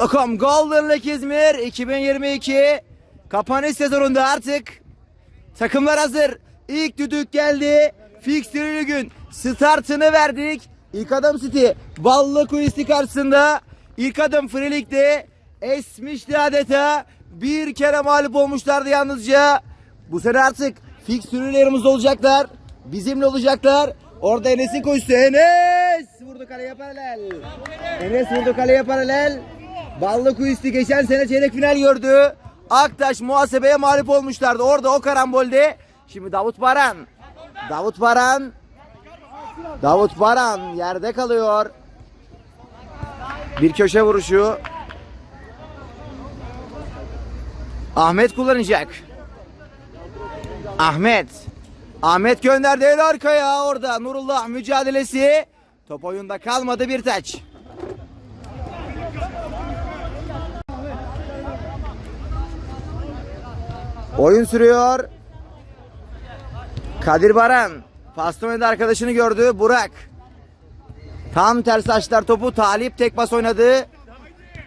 Vodacom Golden Lake İzmir 2022 kapanış sezonunda artık takımlar hazır. İlk düdük geldi. Fixtürlü gün startını verdik. İlk adım City Ballı Kuyusu karşısında ilk adım Free League'de esmişti adeta. Bir kere mağlup olmuşlardı yalnızca. Bu sene artık fikstürlerimiz olacaklar. Bizimle olacaklar. Orada Enes'in koşusu. Enes vurdu kaleye paralel. Enes vurdu kaleye paralel. Ballı Kuyusu geçen sene çeyrek final gördü. Aktaş muhasebeye mağlup olmuşlardı. Orada o karambolde. Şimdi Davut Baran. Davut Baran. Davut Baran yerde kalıyor. Bir köşe vuruşu. Ahmet kullanacak. Ahmet. Ahmet gönderdi el arkaya orada. Nurullah mücadelesi. Top oyunda kalmadı bir taç. Oyun sürüyor. Kadir Baran. Pastone'de arkadaşını gördü. Burak. Tam ters açtılar topu. Talip tek pas oynadı.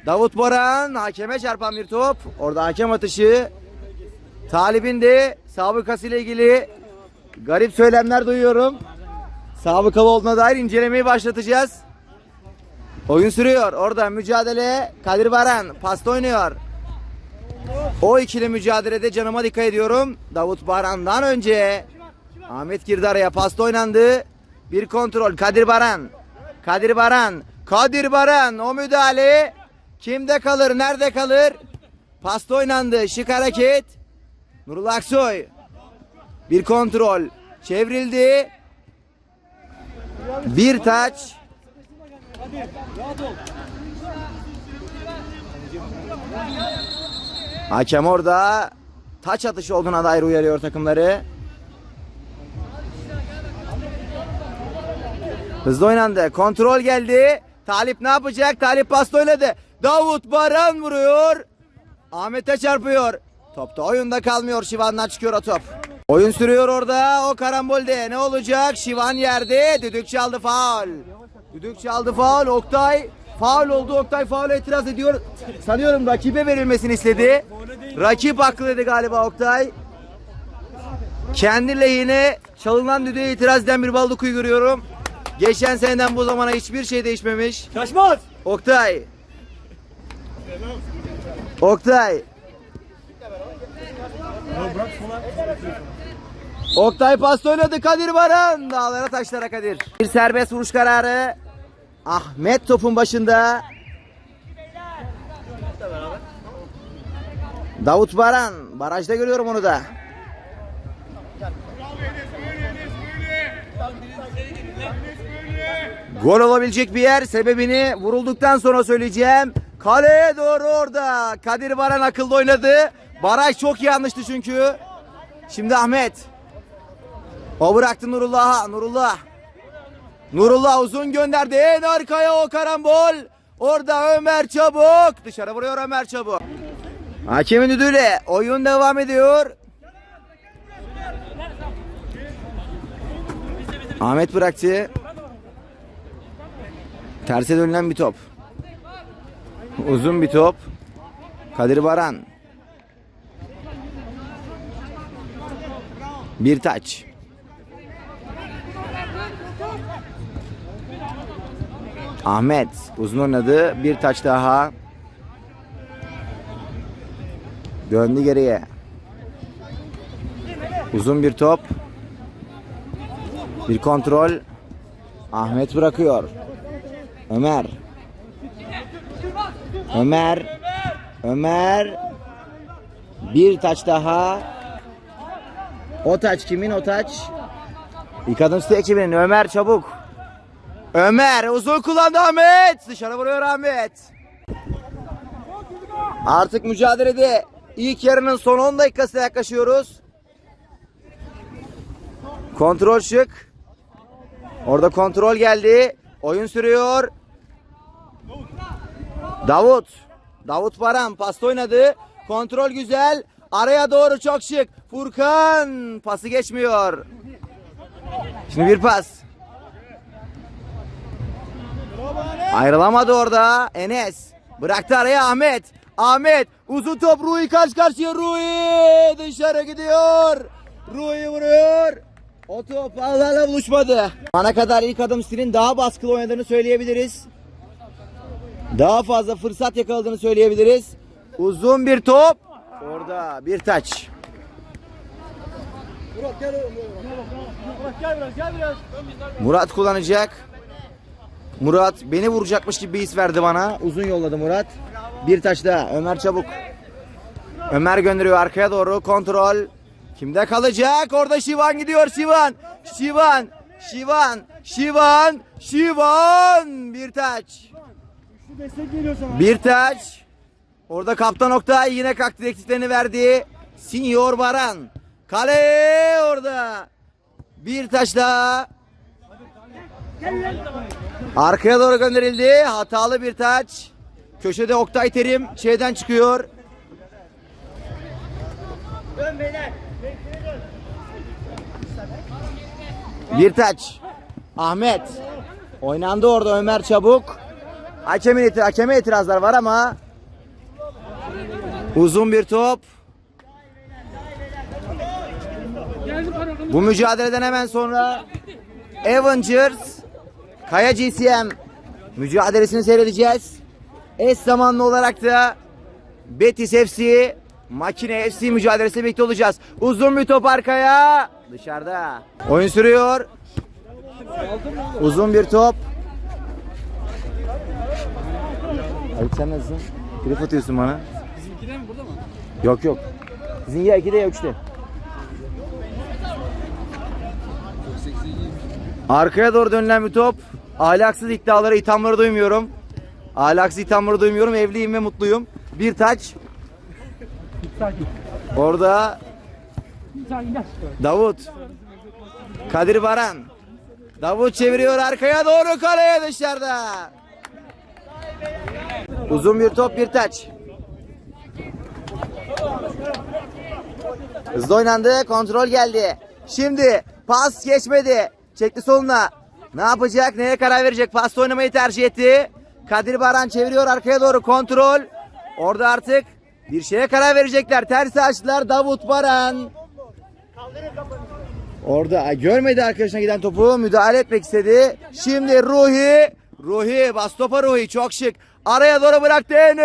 Davut Baran hakeme çarpan bir top. Orada hakem atışı. Talib'in de sabıkası ile ilgili garip söylemler duyuyorum. Sabıkalı olduğuna dair incelemeyi başlatacağız. Oyun sürüyor. Orada mücadele. Kadir Baran pasta oynuyor. O ikili mücadelede canıma dikkat ediyorum. Davut Baran'dan önce Ahmet girdi araya pasta oynandı. Bir kontrol Kadir Baran. Kadir Baran. Kadir Baran o müdahale kimde kalır nerede kalır? Pasta oynandı şık hareket. Nurullah Aksoy. Bir kontrol çevrildi. Bir taç. Hakem orada taç atışı olduğuna dair uyarıyor takımları. Hızlı oynandı. Kontrol geldi. Talip ne yapacak? Talip pasta oynadı. Davut Baran vuruyor. Ahmet'e çarpıyor. Top da oyunda kalmıyor. Şivan'dan çıkıyor o top. Oyun sürüyor orada. O karambolde. Ne olacak? Şivan yerde. Düdük çaldı faul. Düdük çaldı faul. Oktay faul oldu. Oktay faule itiraz ediyor. Sanıyorum rakibe verilmesini istedi. Rakip haklıydı galiba Oktay. Kendi lehine çalınan düdüğe itiraz eden bir baldukuyu görüyorum. Geçen seneden bu zamana hiçbir şey değişmemiş. Şaşmaz. Oktay. Oktay. Oktay pasta oynadı Kadir Baran. Dağlara taşlara Kadir. Bir serbest vuruş kararı. Ahmet topun başında. Davut Baran. Barajda görüyorum onu da. Gol olabilecek bir yer. Sebebini vurulduktan sonra söyleyeceğim. Kaleye doğru orada. Kadir Baran akıllı oynadı. Baraj çok iyi anlaştı çünkü. Şimdi Ahmet. O bıraktı Nurullah'a. Nurullah. Nurullah uzun gönderdi. En arkaya o karambol. Orada Ömer Çabuk. Dışarı vuruyor Ömer Çabuk. Hakemin düdüğüyle oyun devam ediyor. Ahmet bıraktı. Terse dönülen bir top. Uzun bir top. Kadir Baran. Bir taç. Ahmet uzun oynadı. Bir taç daha. Döndü geriye. Uzun bir top. Bir kontrol. Ahmet bırakıyor. Ömer. Ömer. Ömer. Bir taç daha. O taç kimin o taç? İlk adım site ekibinin Ömer çabuk. Ömer uzun kullandı Ahmet. Dışarı vuruyor Ahmet. Artık mücadelede ilk yarının son 10 dakikasına yaklaşıyoruz. Kontrol şık. Orada kontrol geldi. Oyun sürüyor. Davut. Davut Baran pasta oynadı. Kontrol güzel. Araya doğru çok şık. Furkan pası geçmiyor. Şimdi bir pas. Ayrılamadı orada Enes. Bıraktı araya Ahmet. Ahmet uzun top Rui karşı karşıya Rui dışarı gidiyor. Rui vuruyor. O top ağlarla buluşmadı. Ana kadar ilk adım stilin daha baskılı oynadığını söyleyebiliriz. Daha fazla fırsat yakaladığını söyleyebiliriz. Uzun bir top. Orada bir taç. Murat kullanacak. Murat beni vuracakmış gibi bir his verdi bana. Uzun yolladı Murat. Bir taş daha. Ömer çabuk. Ömer gönderiyor arkaya doğru. Kontrol. Kimde kalacak? Orada Şivan gidiyor. Şivan. Şivan. Şivan. Şivan. Şivan. Bir taç. Bir taç. Orada kaptan Oktay yine kalktı direktiflerini verdi. Senior Baran. Kale orada. Bir taş daha. Arkaya doğru gönderildi. Hatalı bir taç. Köşede Oktay Terim şeyden çıkıyor. Bir taç. Ahmet. Oynandı orada Ömer Çabuk. Hakemin iti- hakeme itirazlar var ama uzun bir top. Bu mücadeleden hemen sonra Avengers Kaya GCM mücadelesini seyredeceğiz. Eş zamanlı olarak da Betis FC Makine FC mücadelesi birlikte olacağız. Uzun bir top arkaya. Dışarıda. Oyun sürüyor. Uzun bir top. Abi sen nasılsın? Trip atıyorsun bana. Bizimkine mi burada mı? Yok yok. Sizin ya 2'de ya 3'te. Arkaya doğru dönülen bir top. Ahlaksız iddiaları, ithamları duymuyorum. Ahlaksız ithamları duymuyorum. Evliyim ve mutluyum. Bir taç. Orada. Davut. Kadir Baran. Davut çeviriyor arkaya doğru kaleye dışarıda. Uzun bir top bir taç. Hızlı oynandı. Kontrol geldi. Şimdi pas geçmedi. Çekti soluna. Ne yapacak? Neye karar verecek? Pasta oynamayı tercih etti. Kadir Baran çeviriyor arkaya doğru kontrol. Orada artık bir şeye karar verecekler. Tersi açtılar Davut Baran. Orada görmedi arkadaşına giden topu müdahale etmek istedi. Şimdi Ruhi, Ruhi bas topa Ruhi çok şık. Araya doğru bıraktı Enes.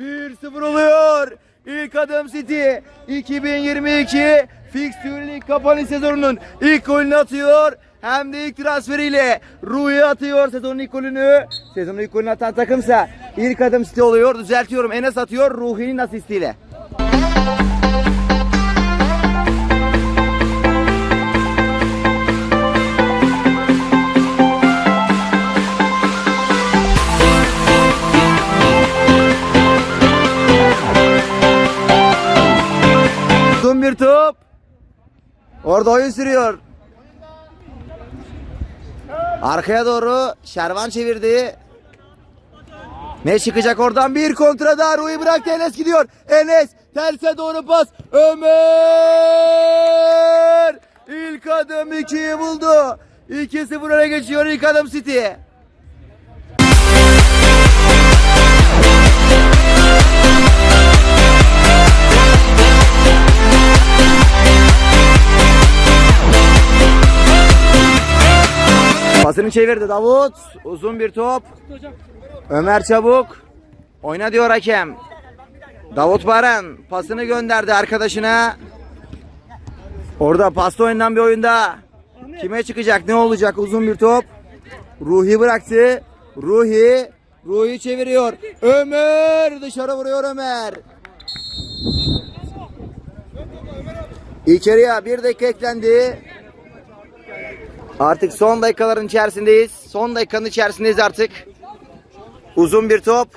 1-0 oluyor. İlk adım City 2022 Fixture Lig kapanış sezonunun ilk golünü atıyor. Hem de ilk transferiyle Ruhi atıyor sezonun ilk golünü. Sezonun ilk golünü atan takımsa ilk adım City oluyor. Düzeltiyorum Enes atıyor Ruhi'nin asistiyle. Orada oyun sürüyor. Arkaya doğru Şervan çevirdi. Ne çıkacak oradan bir kontra daha Rui bıraktı Enes gidiyor. Enes terse doğru pas. Ömer! İlk adım 2'yi buldu. 2-0 öne geçiyor ilk adım City. Pasını çevirdi Davut. Uzun bir top. Ömer Çabuk. Oyna diyor hakem. Davut Baran pasını gönderdi arkadaşına. Orada pasta oynanan bir oyunda. Kime çıkacak ne olacak uzun bir top. Ruhi bıraktı. Ruhi. Ruhi çeviriyor. Ömer dışarı vuruyor Ömer. İçeriye bir dakika eklendi. Artık son dakikaların içerisindeyiz. Son dakikanın içerisindeyiz artık. Uzun bir top.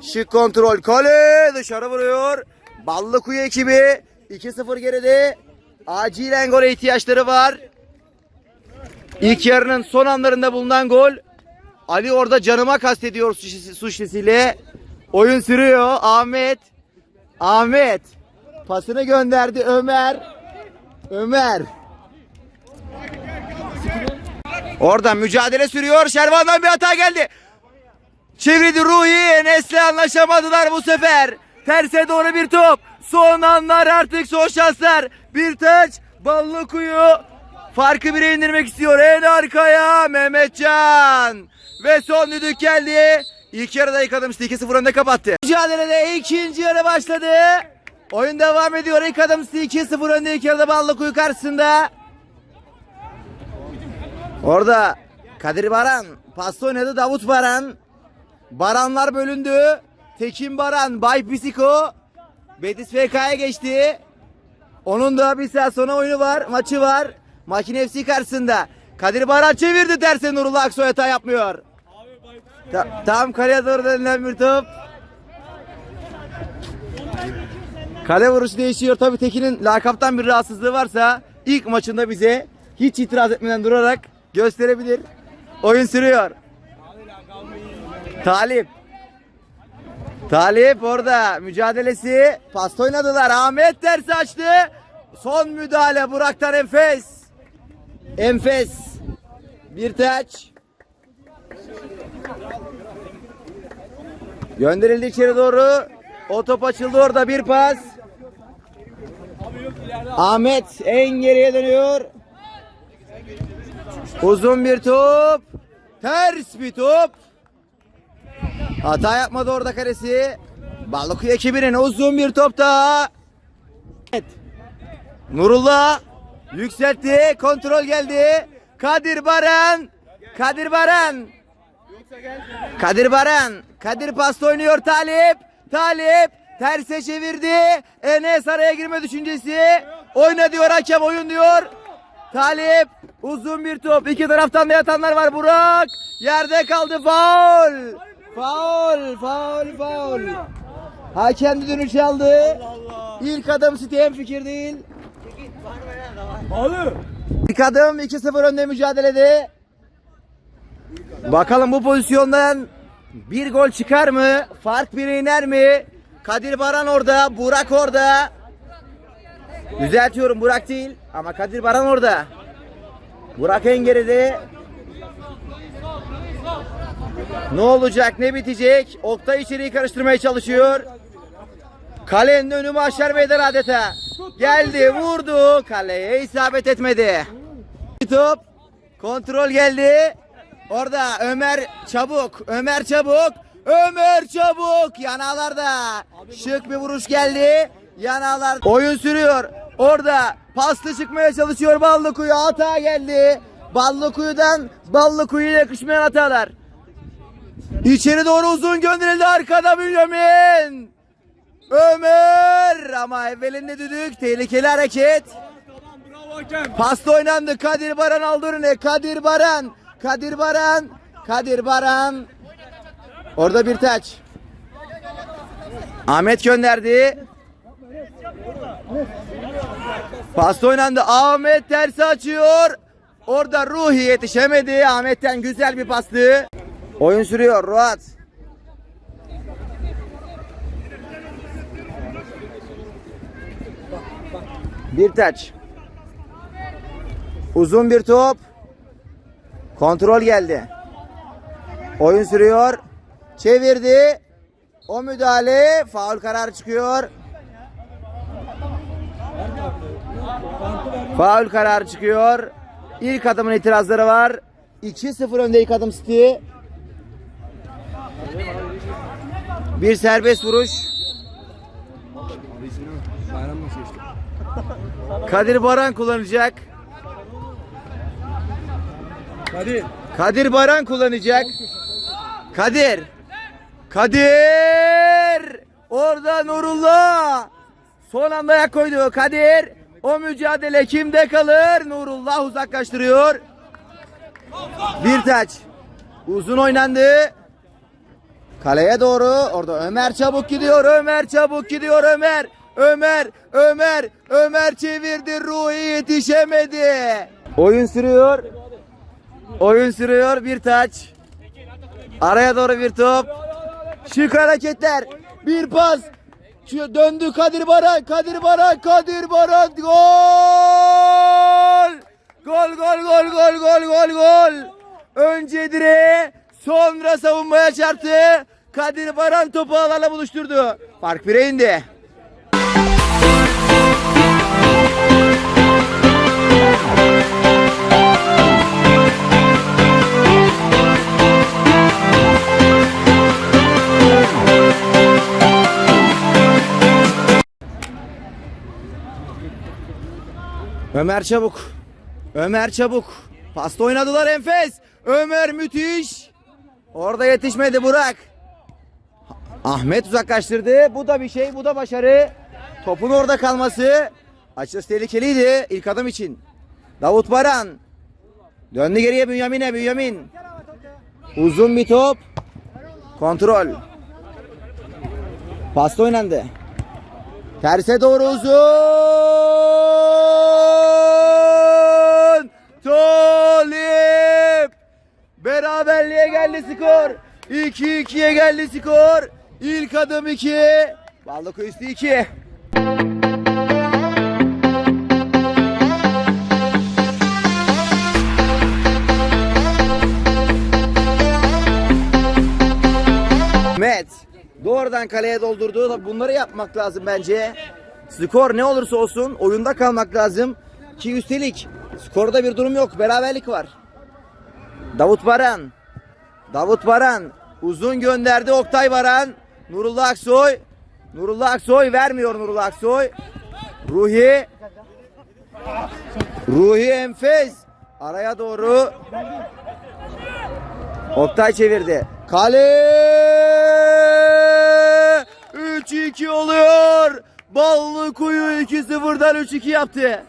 Şık kontrol. Kale dışarı vuruyor. Ballıkuyu ekibi 2-0 geride. Acilen gole ihtiyaçları var. İlk yarının son anlarında bulunan gol. Ali orada canıma kastediyor su şişesi- su şişesiyle. Oyun sürüyor. Ahmet. Ahmet. Pasını gönderdi Ömer. Ömer. Oradan mücadele sürüyor. Şervan'dan bir hata geldi. Çevirdi Ruhi. Enes'le anlaşamadılar bu sefer. Terse doğru bir top. Son anlar artık son şanslar. Bir taç. Ballı kuyu. Farkı bire indirmek istiyor. En arkaya Mehmetcan. Ve son düdük geldi. İlk yarıda adım 2-0 önde kapattı. Mücadelede ikinci yarı başladı. Oyun devam ediyor. İlk adım 2-0 önde ilk yarıda Ballı kuyu karşısında. Orada Kadir Baran pasta oynadı Davut Baran. Baranlar bölündü. Tekin Baran, Bay Pisiko. Betis FK'ya geçti. Onun da bir saat sonra oyunu var, maçı var. Makine FC karşısında. Kadir Baran çevirdi terse Nurullah Aksoy hata yapmıyor. Ta- tam kaleye doğru dönülen bir top. Kale vuruşu değişiyor. Tabii Tekin'in lakaptan bir rahatsızlığı varsa ilk maçında bize hiç itiraz etmeden durarak gösterebilir. Oyun sürüyor. Talip. Talip orada mücadelesi. Pas oynadılar. Ahmet ters açtı. Son müdahale Burak'tan enfes. Enfes. Bir taç. Gönderildi içeri doğru. O top açıldı orada bir pas. Ahmet en geriye dönüyor. Uzun bir top. Ters bir top. Hata yapmadı orada kalesi. Balıklı ekibinin uzun bir top daha. Evet. Nurullah yükseltti. Kontrol geldi. Kadir Baran. Kadir Baran. Kadir Baran. Kadir pasta oynuyor Talip. Talip terse çevirdi. Enes araya girme düşüncesi. Oyna diyor hakem oyun diyor. Talip uzun bir top. İki taraftan da yatanlar var. Burak yerde kaldı. Faul. Faul. Faul. Faul. Hakem dönüş aldı. İlk adım City hem fikir değil. Bağlı. İlk adım 2-0 önde mücadelede. Bakalım bu pozisyondan bir gol çıkar mı? Fark bire iner mi? Kadir Baran orada, Burak orada. Düzeltiyorum Burak değil ama Kadir Baran orada. Burak en geride. Ne olacak, ne bitecek? Oktay içeriği karıştırmaya çalışıyor. Kalenin önü mahşer meydan adeta. Geldi, vurdu. Kaleye isabet etmedi. Top. Kontrol geldi. Orada Ömer Çabuk. Ömer Çabuk. Ömer Çabuk. Yanağlarda. Şık bir vuruş geldi. Yanağlar. Oyun sürüyor. Orada paslı çıkmaya çalışıyor Ballıkuyu. Hata geldi. Ballıkuyu'dan Ballıkuyu'ya yakışmayan hatalar. İçeri doğru uzun gönderildi arkada Bünyamin. Ömer ama evvelinde düdük tehlikeli hareket. Pasta oynandı. Kadir Baran aldı önüne. Kadir Baran. Kadir Baran. Kadir Baran. Orada bir taç. Ahmet gönderdi. Pasta oynandı. Ahmet tersi açıyor. Orada Ruhi yetişemedi. Ahmet'ten güzel bir pastı. Oyun sürüyor. Ruat. Bir taç. Uzun bir top. Kontrol geldi. Oyun sürüyor. Çevirdi. O müdahale faul kararı çıkıyor. Faul kararı çıkıyor. İlk adımın itirazları var. 2-0 önde ilk adım City. Bir serbest vuruş. Kadir Baran kullanacak. Hadi. Kadir Baran kullanacak. Kadir. Kadir. Orada Nurullah. Son anda ayak koydu. Kadir. O mücadele kimde kalır? Nurullah uzaklaştırıyor. Bir taç. Uzun oynandı. Kaleye doğru. Orada Ömer çabuk gidiyor. Ömer çabuk gidiyor Ömer. Ömer, Ömer, Ömer çevirdi. Ruhi yetişemedi. Oyun sürüyor. Oyun sürüyor bir taç. Araya doğru bir top. Şık hareketler. Bir pas. Döndü Kadir Baran. Kadir Baran. Kadir Baran. Gol! Gol gol gol gol gol gol gol. Önce direğe sonra savunmaya çarptı. Kadir Baran topu ağlarla buluşturdu. Fark 1'e indi. Ömer Çabuk. Ömer Çabuk. Pasta oynadılar enfes. Ömer müthiş. Orada yetişmedi Burak. Ahmet uzaklaştırdı. Bu da bir şey, bu da başarı. Topun orada kalması. Açısı tehlikeliydi ilk adım için. Davut Baran. Döndü geriye Bünyamin'e, Bünyamin. Uzun bir top. Kontrol. Pasta oynandı. Terse doğru uzun. Talip. Beraberliğe geldi skor. 2-2'ye geldi skor. İlk adım 2. Ballık üstü 2. doğrudan kaleye doldurdu. Bunları yapmak lazım bence. Skor ne olursa olsun oyunda kalmak lazım. Ki üstelik skorda bir durum yok. Beraberlik var. Davut Baran. Davut Baran. Uzun gönderdi Oktay Baran. Nurullah Aksoy. Nurullah Aksoy vermiyor Nurullah Aksoy. Ruhi. Ruhi Enfes. Araya doğru. Oktay çevirdi. Kale 3-2 oluyor. Ballı kuyu 2-0'dan 3-2 yaptı.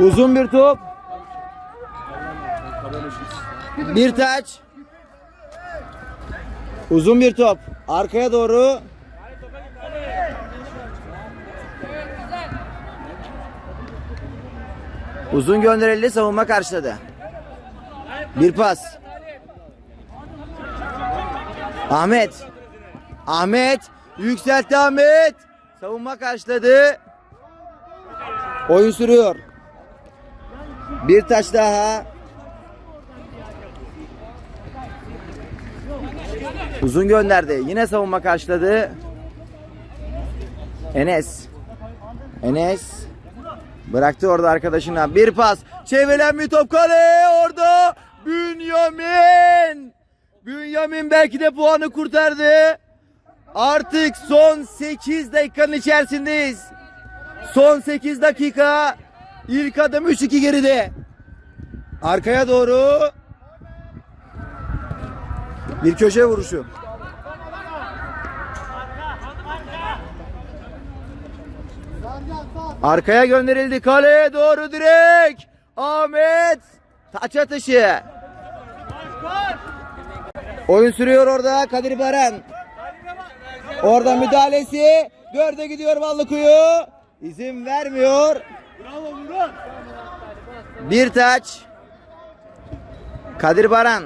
Uzun bir top. Bir taç. Uzun bir top. Arkaya doğru. Uzun gönderildi savunma karşıladı. Bir pas. Ahmet. Ahmet. Yükseltti Ahmet. Savunma karşıladı. Oyun sürüyor. Bir taş daha. Uzun gönderdi. Yine savunma karşıladı. Enes. Enes. Bıraktı orada arkadaşına. Bir pas. Çevrilen bir top kale. Orada. Bünyamin. Bünyamin belki de puanı kurtardı. Artık son 8 dakikanın içerisindeyiz. Son 8 dakika. İlk adım 3-2 geride. Arkaya doğru. Bir köşe vuruşu. Arkaya gönderildi. Kaleye doğru direkt. Ahmet. Taç atışı. Oyun sürüyor orada Kadir Baran. Orada müdahalesi. Dörde gidiyor Vallıkuyu. İzin vermiyor. Bir taç. Kadir Baran.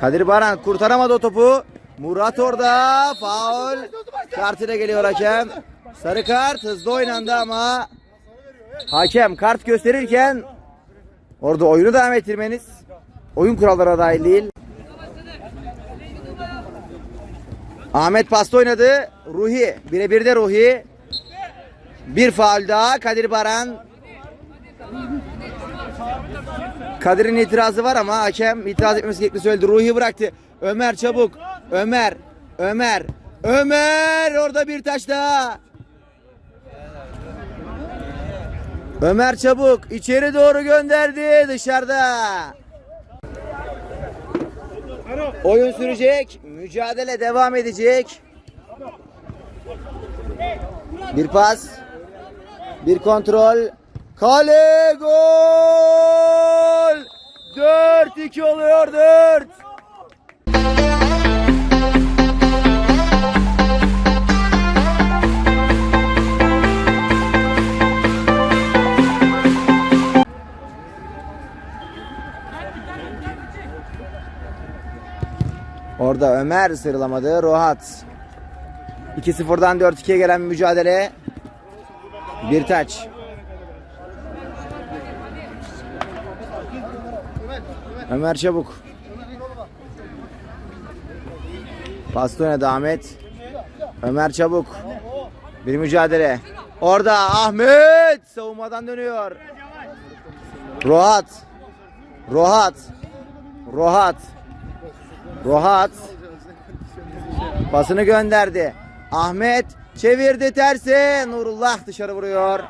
Kadir Baran kurtaramadı o topu. Murat orada. Faul. Kartıyla geliyor hakem. Sarı kart hızlı oynandı ama hakem kart gösterirken orada oyunu devam ettirmeniz oyun kurallarına dahil değil. Ahmet pasta oynadı. Ruhi. Birebir de Ruhi. Bir faul daha. Kadir Baran Kadir'in itirazı var ama hakem itiraz etmesi gerektiğini söyledi. Ruhi bıraktı. Ömer çabuk. Ömer. Ömer. Ömer orada bir taş daha. Ömer çabuk içeri doğru gönderdi dışarıda. Oyun sürecek. Mücadele devam edecek. Bir pas. Bir kontrol. Kale gol! 4-2 oluyor 4. Orada Ömer sıyrılamadı. Rohat. 2-0'dan 4-2'ye gelen mücadele. Bir taç. Ömer Çabuk. Oynadı Ahmet. Ömer Çabuk. Bir mücadele. Orada Ahmet savunmadan dönüyor. Rohat. Rohat. Rohat. Rohat. Pasını gönderdi. Ahmet çevirdi tersi. Nurullah dışarı vuruyor.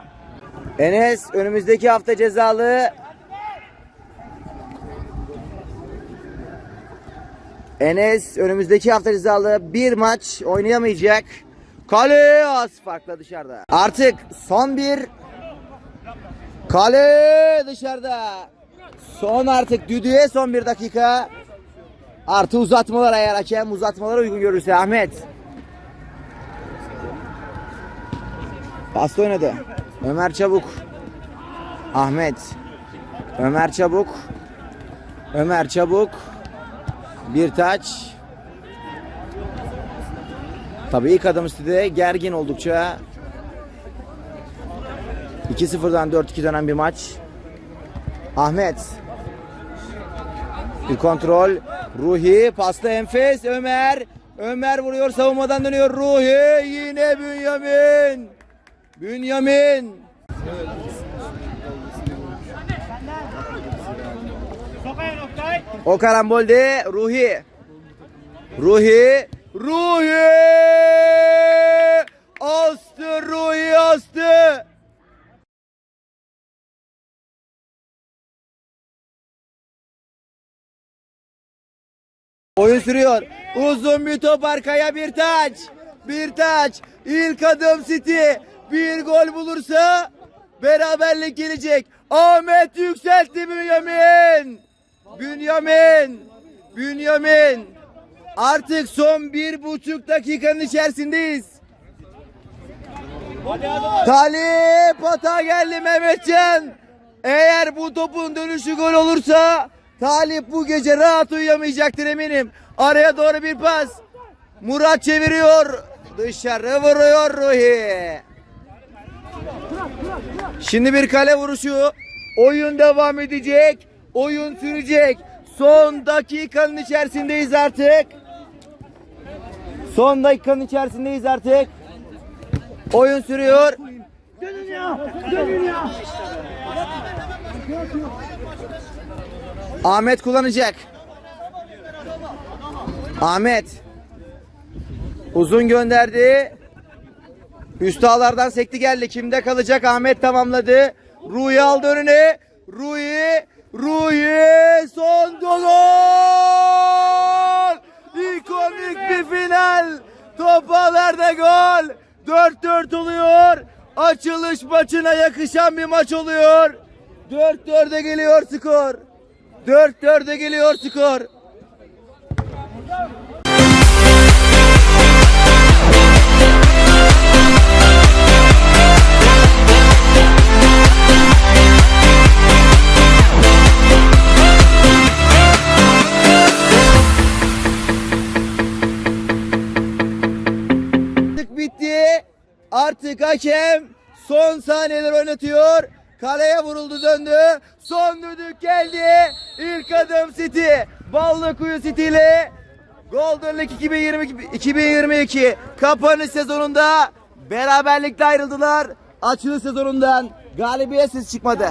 Enes önümüzdeki hafta cezalı. Enes önümüzdeki hafta cezalı bir maç oynayamayacak. Kale az dışarıda. Artık son bir kale dışarıda. Son artık düdüğe son bir dakika. Artı uzatmalar eğer hakem uzatmalara uygun görürse Ahmet. Pasta oynadı. Ömer Çabuk. Ahmet. Ömer Çabuk. Ömer Çabuk. Bir taç. Tabii ilk adım üstü gergin oldukça. 2-0'dan 4-2 dönen bir maç. Ahmet. Bir kontrol. Ruhi pasta enfes. Ömer. Ömer vuruyor savunmadan dönüyor. Ruhi yine Bünyamin. Bünyamin. O karambolde Ruhi. Ruhi. Ruhi. Astı Ruhi astı. Oyun sürüyor. Uzun bir top arkaya bir taç. Bir taç. İlk adım City. Bir gol bulursa beraberlik gelecek. Ahmet yükseltti Bünyamin. Bünyamin. Bünyamin. Artık son bir buçuk dakikanın içerisindeyiz. Talip hata geldi Mehmetcan. Eğer bu topun dönüşü gol olursa Talip bu gece rahat uyuyamayacaktır eminim. Araya doğru bir pas. Murat çeviriyor. Dışarı vuruyor Ruhi. Şimdi bir kale vuruşu. Oyun devam edecek. Oyun sürecek. Son dakikanın içerisindeyiz artık. Son dakikanın içerisindeyiz artık. Oyun sürüyor. Ahmet kullanacak. Ahmet. Uzun gönderdi. Üst ağlardan sekti geldi. Kimde kalacak? Ahmet tamamladı. Ruhi aldı önüne. Ruhi. Ruhi. Son gol. İkonik bir final. Top ağlarda gol. 4-4 oluyor. Açılış maçına yakışan bir maç oluyor. 4-4'e geliyor skor. 4-4'e geliyor skor. Artık bitti. Artık hakem son saniyeler oynatıyor. Kaleye vuruldu döndü. Son düdük geldi. İlk adım City. Ballıkuyu City ile Golden League 2022, 2022 kapanış sezonunda beraberlikle ayrıldılar. Açılış sezonundan galibiyetsiz çıkmadı.